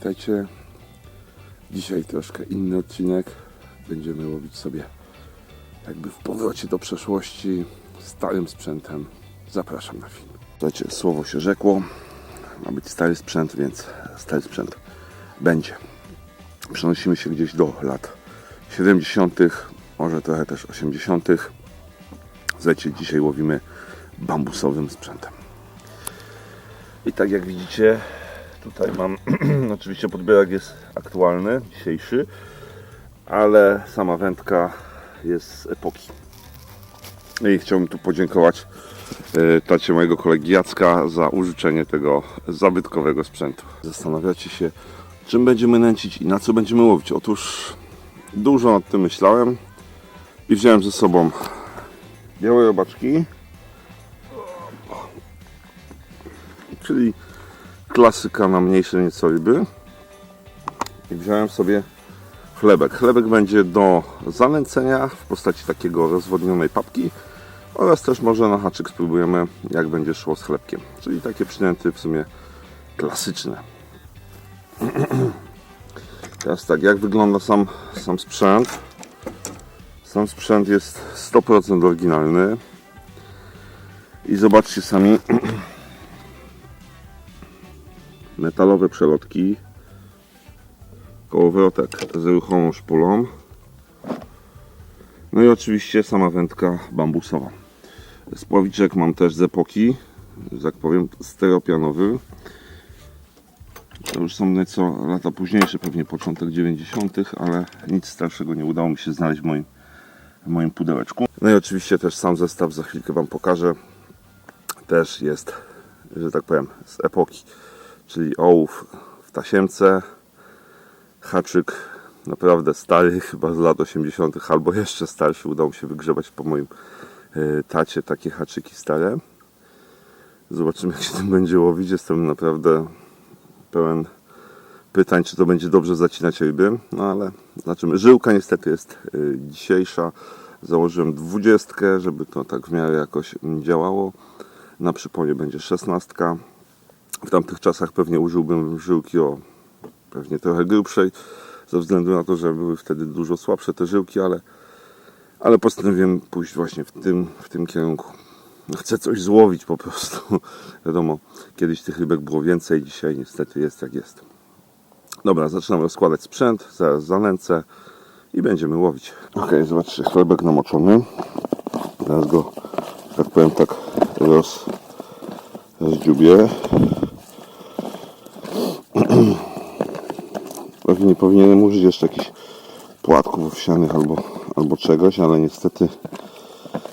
Witajcie. Dzisiaj troszkę inny odcinek. Będziemy łowić sobie jakby w powrocie do przeszłości starym sprzętem. Zapraszam na film. Słuchajcie, słowo się rzekło. Ma być stary sprzęt, więc stary sprzęt będzie. Przenosimy się gdzieś do lat 70., może trochę też 80. Słuchajcie, dzisiaj łowimy bambusowym sprzętem. I tak jak widzicie, tutaj mam oczywiście podbierak jest aktualny, dzisiejszy, ale sama wędka jest z epoki. I chciałbym tu podziękować e, tacie mojego kolegi Jacka za użyczenie tego zabytkowego sprzętu. Zastanawiacie się, czym będziemy nęcić i na co będziemy łowić. Otóż dużo nad tym myślałem i wziąłem ze sobą białe robaczki, czyli klasyka na mniejsze nieco ryby. I wziąłem sobie chlebek. Chlebek będzie do zanęcenia w postaci takiego rozwodnionej papki oraz też może na haczyk spróbujemy jak będzie szło z chlebkiem. Czyli takie przynęty w sumie klasyczne. Teraz tak, jak wygląda sam, sam sprzęt? Sam sprzęt jest 100% oryginalny. I zobaczcie sami, metalowe przelotki, kołowrotek z ruchomą szpulą, no i oczywiście sama wędka bambusowa. Spławiczek mam też z epoki, że tak powiem, steropianowy. To już są nieco lata późniejsze, pewnie początek 90., ale nic starszego nie udało mi się znaleźć w moim, w moim pudełeczku. No i oczywiście też sam zestaw, za chwilkę Wam pokażę, też jest, że tak powiem, z epoki czyli ołów w tasiemce, haczyk naprawdę stary, chyba z lat 80. albo jeszcze starszy. Udało się wygrzebać po moim e, tacie takie haczyki stare. Zobaczymy jak się tym będzie łowić. Jestem naprawdę pełen pytań, czy to będzie dobrze zacinać ryby. No ale zobaczymy. Żyłka niestety jest e, dzisiejsza. Założyłem dwudziestkę, żeby to tak w miarę jakoś działało. Na przyponie będzie szesnastka. W tamtych czasach pewnie użyłbym żyłki o pewnie trochę grubszej, ze względu na to, że były wtedy dużo słabsze te żyłki, ale, ale postanowiłem pójść właśnie w tym, w tym kierunku. Chcę coś złowić po prostu. Wiadomo, kiedyś tych rybek było więcej, dzisiaj niestety jest jak jest. Dobra, zaczynam rozkładać sprzęt, zaraz zanęcę i będziemy łowić. Ok, zobaczcie, chlebek namoczony. Teraz go, tak powiem, tak roz, rozdziubię. Pewnie nie powinienem użyć jeszcze jakichś płatków owsianych albo, albo czegoś, ale niestety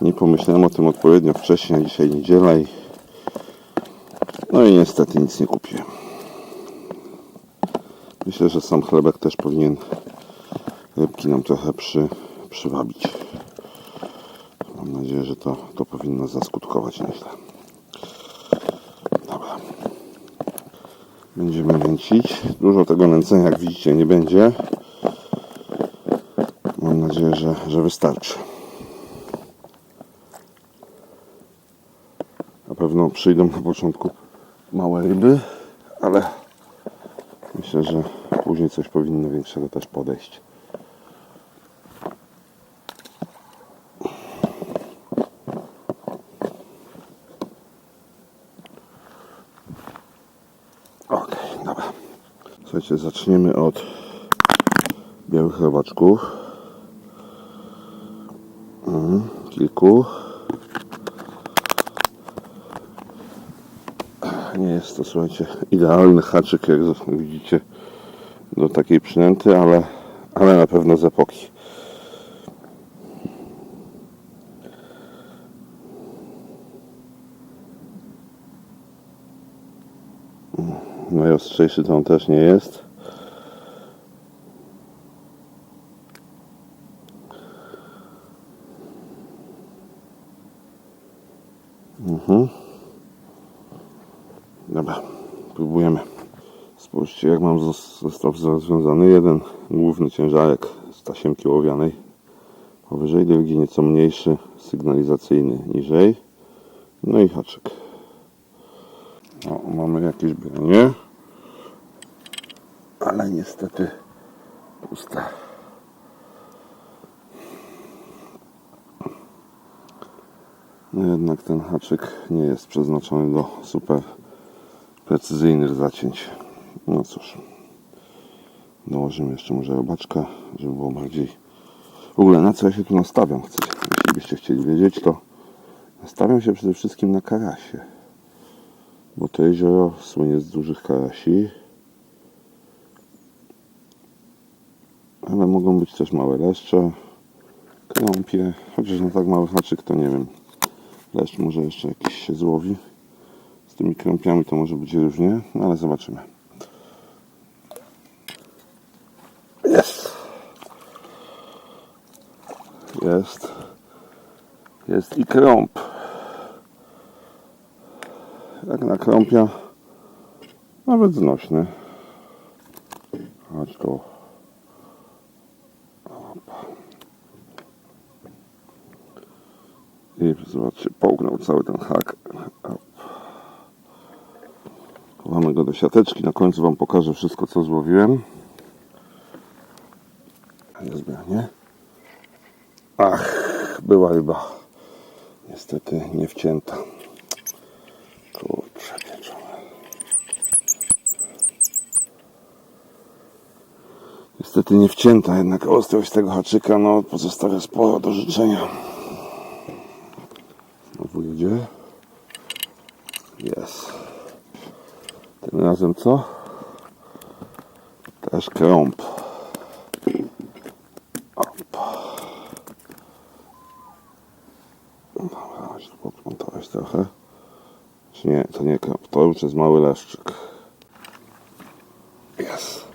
nie pomyślałem o tym odpowiednio wcześniej. Dzisiaj niedziela i no i niestety nic nie kupiłem. Myślę, że sam chlebek też powinien rybki nam trochę przy, przywabić. Mam nadzieję, że to, to powinno zaskutkować nieźle. Będziemy nęcić. Dużo tego nęcenia, jak widzicie, nie będzie. Mam nadzieję, że, że wystarczy. Na pewno przyjdą na początku małe ryby, ale myślę, że później coś powinno większego też podejść. Słuchajcie, zaczniemy od białych robaczków. Mhm, kilku. Nie jest to, słuchajcie, idealny haczyk, jak widzicie, do takiej przynęty, ale, ale na pewno z epoki. Najostrzejszy to on też nie jest. Mhm. Dobra, próbujemy. Spójrzcie jak mam zestaw rozwiązany. Jeden główny ciężarek z tasiemki ołowianej powyżej, drugi nieco mniejszy, sygnalizacyjny niżej. No i haczyk. O, mamy jakieś branie. Ale niestety puste. No jednak ten haczyk nie jest przeznaczony do super precyzyjnych zacięć. No cóż, dołożymy jeszcze może robaczka, żeby było bardziej... W ogóle na co ja się tu nastawiam? Chcecie, jeśli byście chcieli wiedzieć, to nastawiam się przede wszystkim na karasie. Bo to jezioro słynie z dużych karasi. Ale mogą być też małe leszcze, krąpie, chociaż na tak mały haczyk to nie wiem. Leszcz może jeszcze jakiś się złowi. Z tymi krąpiami to może być różnie, no ale zobaczymy. Jest. Jest. Jest i krąp. Jak na krąpia, nawet znośny. Chodź tu. I cały ten hak. Chowamy go do siateczki. Na końcu Wam pokażę wszystko, co złowiłem. Jest nie? Ach, była ryba. Niestety nie wcięta. Kurczę, pieczone. Niestety nie wcięta, jednak ostrość tego haczyka no, pozostawia sporo do życzenia. Jedzie. Jest. Tym razem co? Też krąb. Op. Dobra, tu podmontować trochę. Czy nie, to nie krąb, to już jest mały leszczyk. Jest.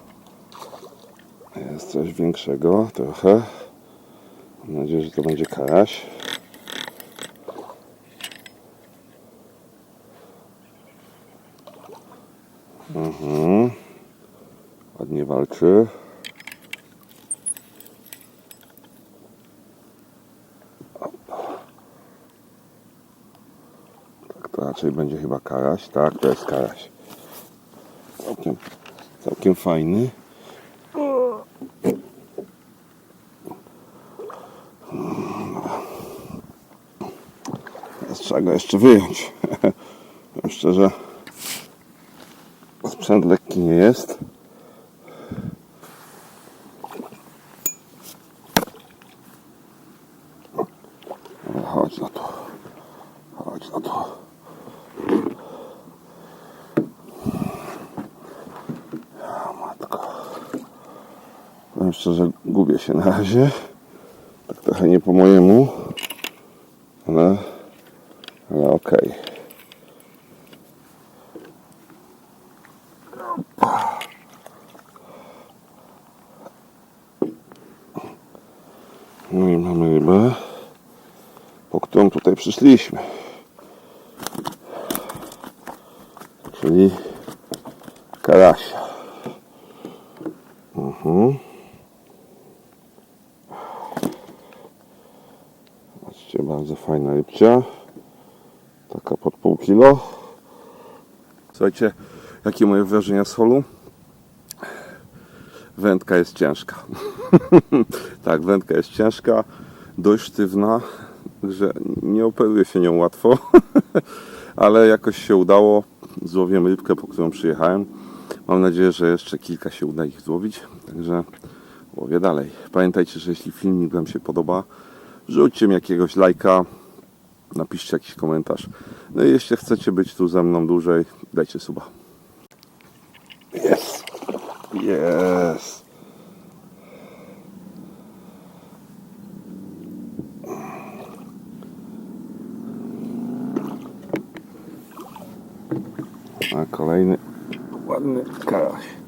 Jest coś większego trochę. Mam nadzieję, że to będzie karaś. Mhm. Op. Tak, to raczej będzie chyba karaś. Tak, to jest karaś. Całkiem, całkiem fajny. Teraz trzeba go jeszcze wyjąć. Szczerze, sprzęt lekki nie jest. Dobra, Chodź na to. Chodź na to. Ja, matko. Powiem szczerze, gubię się na razie. Tak trochę nie po mojemu. Ale, ale okej. No i mamy rybę, po którą tutaj przyszliśmy. Czyli karasia. Mhm. Zobaczcie, bardzo fajna rybcia. Taka pod pół kilo. Słuchajcie, jakie moje wrażenia z holu? Wędka jest ciężka. tak, wędka jest ciężka, dość sztywna, że nie operuje się nią łatwo, ale jakoś się udało. Złowiłem rybkę, po którą przyjechałem. Mam nadzieję, że jeszcze kilka się uda ich złowić, także łowię dalej. Pamiętajcie, że jeśli filmik Wam się podoba, rzućcie mi jakiegoś lajka, napiszcie jakiś komentarz. No i jeśli chcecie być tu ze mną dłużej, dajcie suba. Jest! Jest! A kolejny ładny karaś.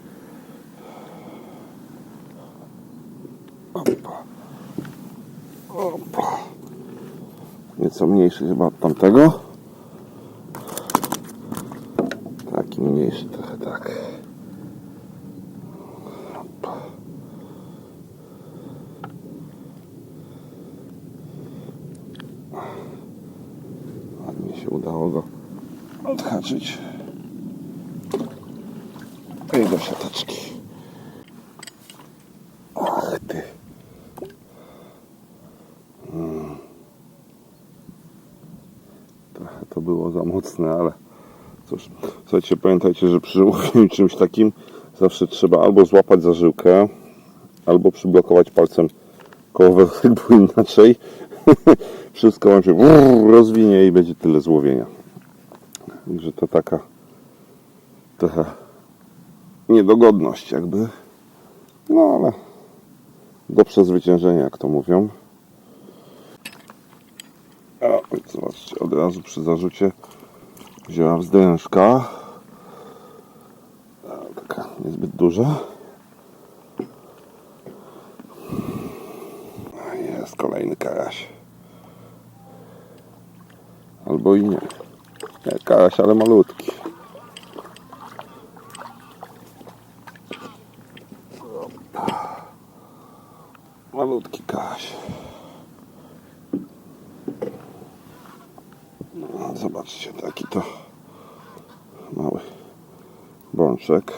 Nieco mniejszy chyba od tamtego. Taki mniejszy trochę tak. Opa. Ładnie się udało go odhaczyć. I do siateczki. trochę to było za mocne, ale cóż. Słuchajcie, pamiętajcie, że przy łowieniu czymś takim zawsze trzeba albo złapać za żyłkę, albo przyblokować palcem kołowrotek, bo inaczej wszystko wam się rozwinie i będzie tyle złowienia. Także to taka trochę niedogodność jakby. No ale do przezwyciężenia, jak to mówią. O, zobaczcie, od razu przy zarzucie wzięła wzdrężka. A, Taka niezbyt duża. Jest kolejny karaś. Albo i nie. Nie, karaś, ale. Malutki karaś. No, zobaczcie, taki to mały bączek.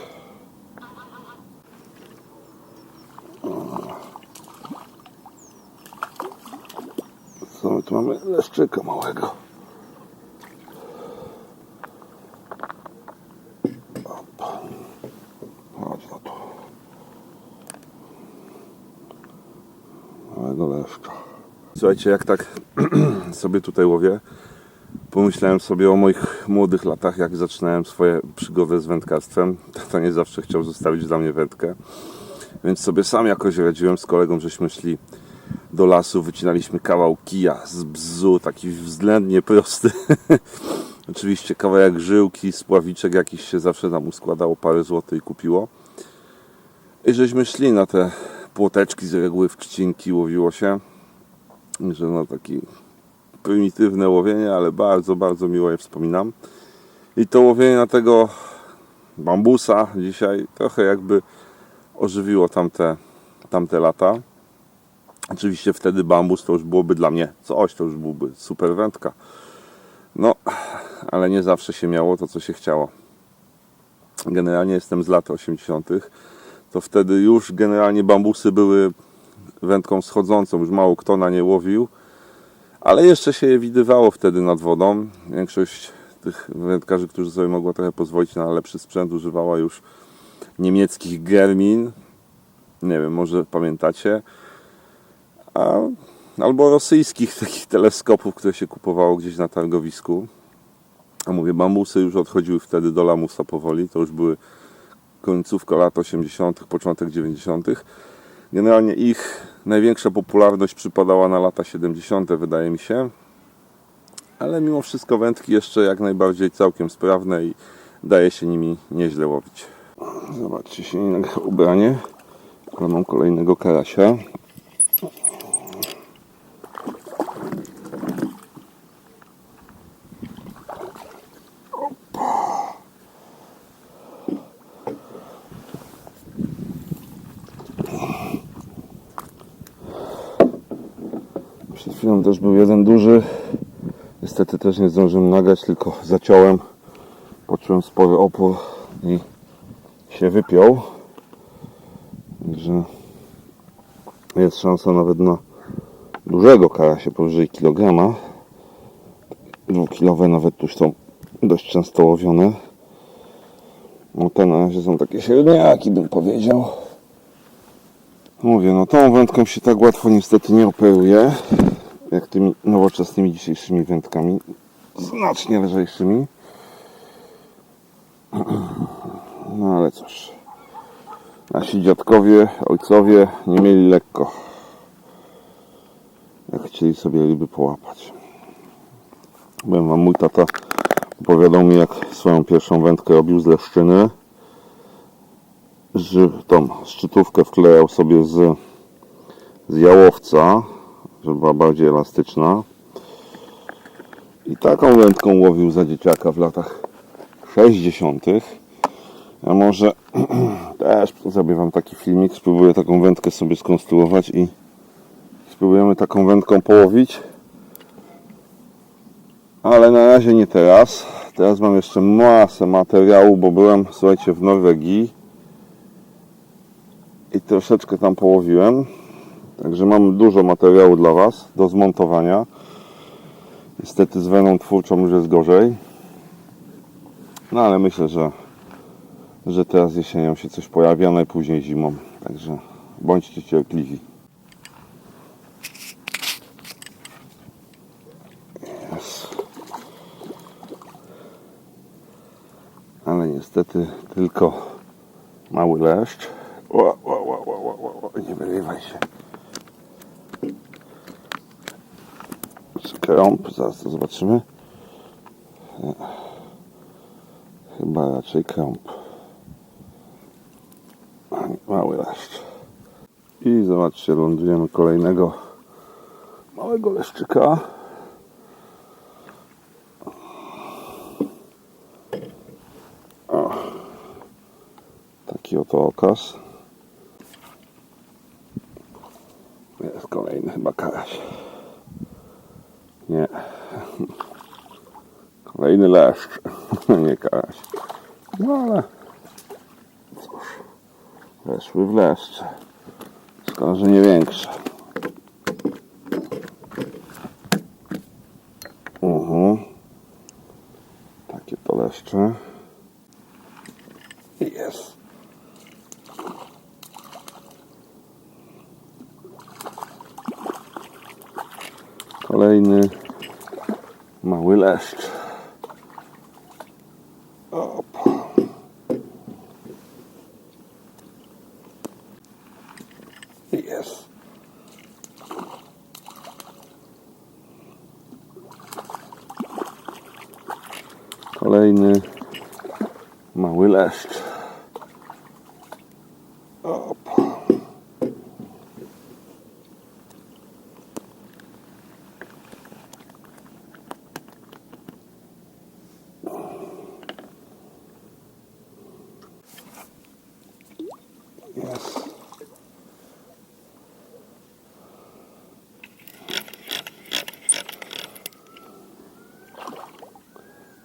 Co my tu mamy? Leszczyka małego. Opa. Chodź no tu. Małego leszcza. Słuchajcie, jak tak sobie tutaj łowię, pomyślałem sobie o moich młodych latach, jak zaczynałem swoje przygody z wędkarstwem. Tata nie zawsze chciał zostawić dla mnie wędkę, więc sobie sam jakoś radziłem z kolegą, żeśmy szli do lasu, wycinaliśmy kawał kija z bzu, taki względnie prosty. Oczywiście kawałek żyłki, spławiczek jakiś się zawsze tam uskładało, parę złotych i kupiło. I żeśmy szli na te płoteczki z reguły w trzcinki, łowiło się. Że no taki prymitywne łowienie, ale bardzo, bardzo miło je wspominam. I to łowienie na tego bambusa dzisiaj trochę jakby ożywiło tamte, tamte lata. Oczywiście wtedy bambus to już byłoby dla mnie coś, to już byłby super wędka. No, ale nie zawsze się miało to, co się chciało. Generalnie jestem z lat 80. To wtedy już generalnie bambusy były wędką schodzącą, już mało kto na nie łowił ale jeszcze się je widywało wtedy nad wodą. Większość tych wędkarzy, którzy sobie mogła trochę pozwolić na lepszy sprzęt, używała już niemieckich Germin. Nie wiem, może pamiętacie. A, albo rosyjskich takich teleskopów, które się kupowało gdzieś na targowisku. A mówię, bambusy już odchodziły wtedy do lamusa powoli. To już były końcówka lat 80., początek 90. Generalnie ich największa popularność przypadała na lata 70., wydaje mi się. Ale mimo wszystko wędki jeszcze jak najbardziej całkiem sprawne i daje się nimi nieźle łowić. Zobaczcie się inne ubranie. Ale mam kolejnego karasia. Przed chwilą też był jeden duży. Niestety też nie zdążyłem nagrać, tylko zaciąłem. Poczułem spory opór i się wypiął. Także jest szansa nawet na dużego karasia powyżej kilograma. Dwukilowe nawet tu są dość często łowione. No te na razie są takie średniaki bym powiedział. Mówię, no tą wędką się tak łatwo niestety nie operuje, jak tymi nowoczesnymi dzisiejszymi wędkami, znacznie lżejszymi. No ale cóż, nasi dziadkowie, ojcowie nie mieli lekko, jak chcieli sobie ryby połapać. Byłem wam, mój tata opowiadał mi, jak swoją pierwszą wędkę robił z leszczyny że tą szczytówkę wklejał sobie z, z jałowca, żeby była bardziej elastyczna. I taką wędką łowił za dzieciaka w latach 60. A może też zrobię Wam taki filmik, spróbuję taką wędkę sobie skonstruować i spróbujemy taką wędką połowić. Ale na razie nie teraz. Teraz mam jeszcze masę materiału, bo byłem, słuchajcie, w Norwegii i troszeczkę tam połowiłem. Także mam dużo materiału dla Was do zmontowania. Niestety z weną twórczą już jest gorzej. No ale myślę, że, że teraz jesienią się coś pojawi, a najpóźniej zimą. Także bądźcie cierpliwi. Jest. Ale niestety tylko mały leszcz. O, o, o, o, o, o, nie wylewaj się. Krąb, zaraz to zobaczymy. Chyba raczej krąb. Mały leszcz. I zobaczcie, lądujemy kolejnego małego leszczyka. O, taki oto okaz. Jest kolejny chyba karaś. Nie. Kolejny leszcz. Nie karaś. No ale cóż. Weszły w leszcze. Szkoda, że nie większe. Mhm. Takie to leszcze. Jest. Kolejny mały leszcz. Jest. Kolejny mały.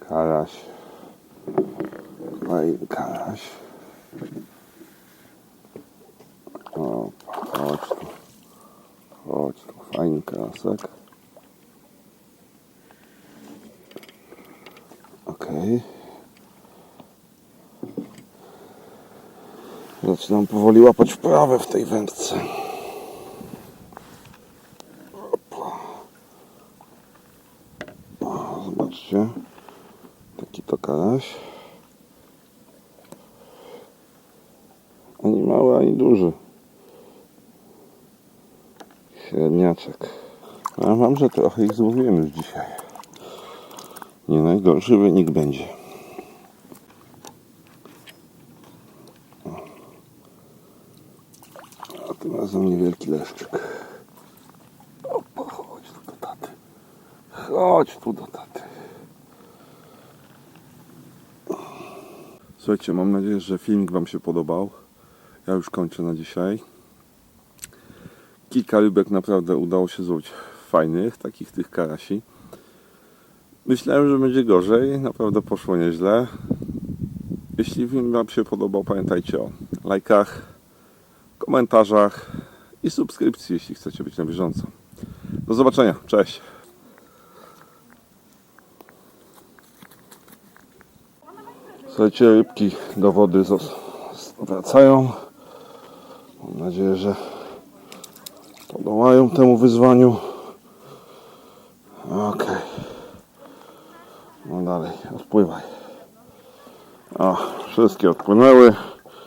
Karaś. Kolejny karaś. O, chodź tu. Chodź tu. Fajny karasek. Okej. Zaczynam powoli łapać wprawę w tej wędce. Opa. O, zobaczcie. Taki to karaś. Ani mały, ani duży. Średniaczek. A mam, że trochę ich złowiłem już dzisiaj. Nie najgorszy wynik będzie. A tym razem niewielki leszczyk. Opa, chodź tu do taty. Chodź tu do taty. Słuchajcie, mam nadzieję, że filmik Wam się podobał. Ja już kończę na dzisiaj. Kilka rybek naprawdę udało się złowić fajnych, takich tych karasi. Myślałem, że będzie gorzej, naprawdę poszło nieźle. Jeśli Wam się podobał, pamiętajcie o lajkach, komentarzach i subskrypcji, jeśli chcecie być na bieżąco. Do zobaczenia, cześć! Słuchajcie, rybki do wody wracają. Mam nadzieję, że podołają temu wyzwaniu. Okej. No dalej, odpływaj. O, wszystkie odpłynęły.